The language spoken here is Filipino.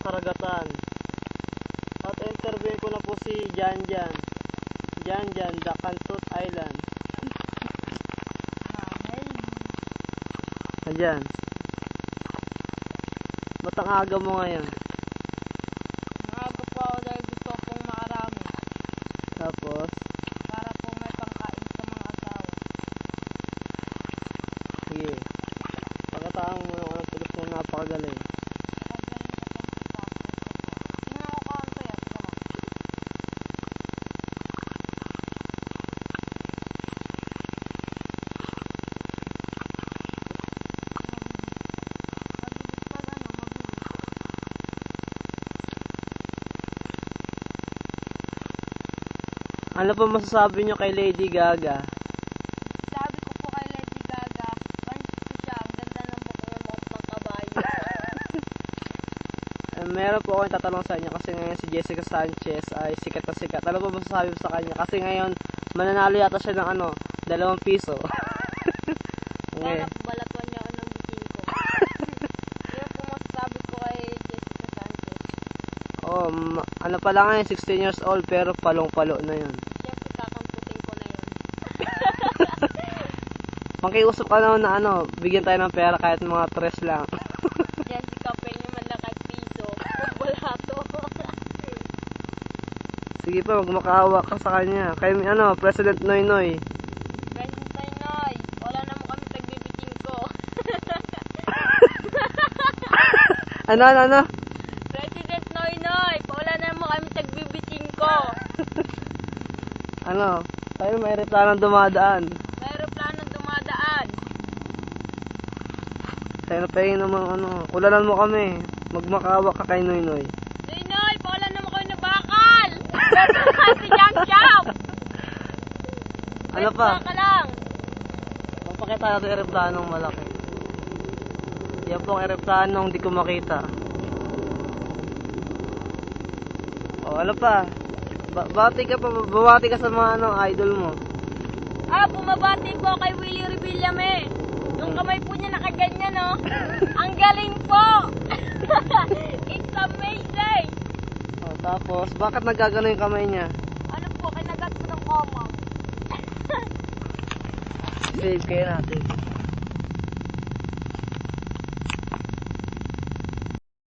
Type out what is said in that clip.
karagatan. At interviewin ko na po si Jan Jan. Jan Jan, the Cantut Island. Ayan. Ba't ang aga mo ngayon? Maaga po ako dahil gusto pong makarami Tapos, para po may pangkain sa mga asawa. sige. Pagkataan mo ng anong tulos mo napakagaling. Tingnan ko kung ano yan. Sarap. Mabilis pag ano, mabilis. Ano pa masasabi nyo kay Lady Gaga? Sabi ko po kay Lady Gaga, pansin ko siya, ang ganda ng mukha ng kabayo. Eh, meron po akong tatanong sa inyo kasi ngayon si Jessica Sanchez ay sikat na sikat. Ano pa masasabi mo sa kanya? Kasi ngayon, mananalo yata siya ng ano, dalawang piso. okay. Para balatuan niya ako ng bitin ko. Yun po masasabi ko kay Jessica Sanchez. Oh, ma- ano pa lang ngayon, 16 years old pero palong-palo na yun. Siyempre kakamputin ko na yun. Makiusap ka naman na ano, bigyan tayo ng pera kahit mga tres lang. Jessica, pengen man lang kahit piso. Balato. Sige pa, magmakaawa ka sa kanya. Kay ano, President Noy Noy. Wala. Ano, ano, ano? President Noy Noy, wala naman kami tagbibitin ko. Ano? Tayo may replanong dumadaan. May aeroplano dumadaan. Tayo na pahingin naman ano. Ulalan mo kami. Magmakaawa ka kay Noy Noy. Noy Noy, wala naman kayo na bakal. si Jang Chow. Ano pa? Ka lang. Papakita natin yung aeroplanong malaki. Yan po ang aeroplanong di ko makita. O, ano pa? Ba bati ka pa, babati ka sa mga ano, idol mo. Ah, bumabati po kay Willie Revillame. Yung kamay po niya nakaganyan, no? Ang galing po! It's amazing! O, tapos, bakit nagagano yung kamay niya? Ano po, kinagat po ng koma. Save kayo natin.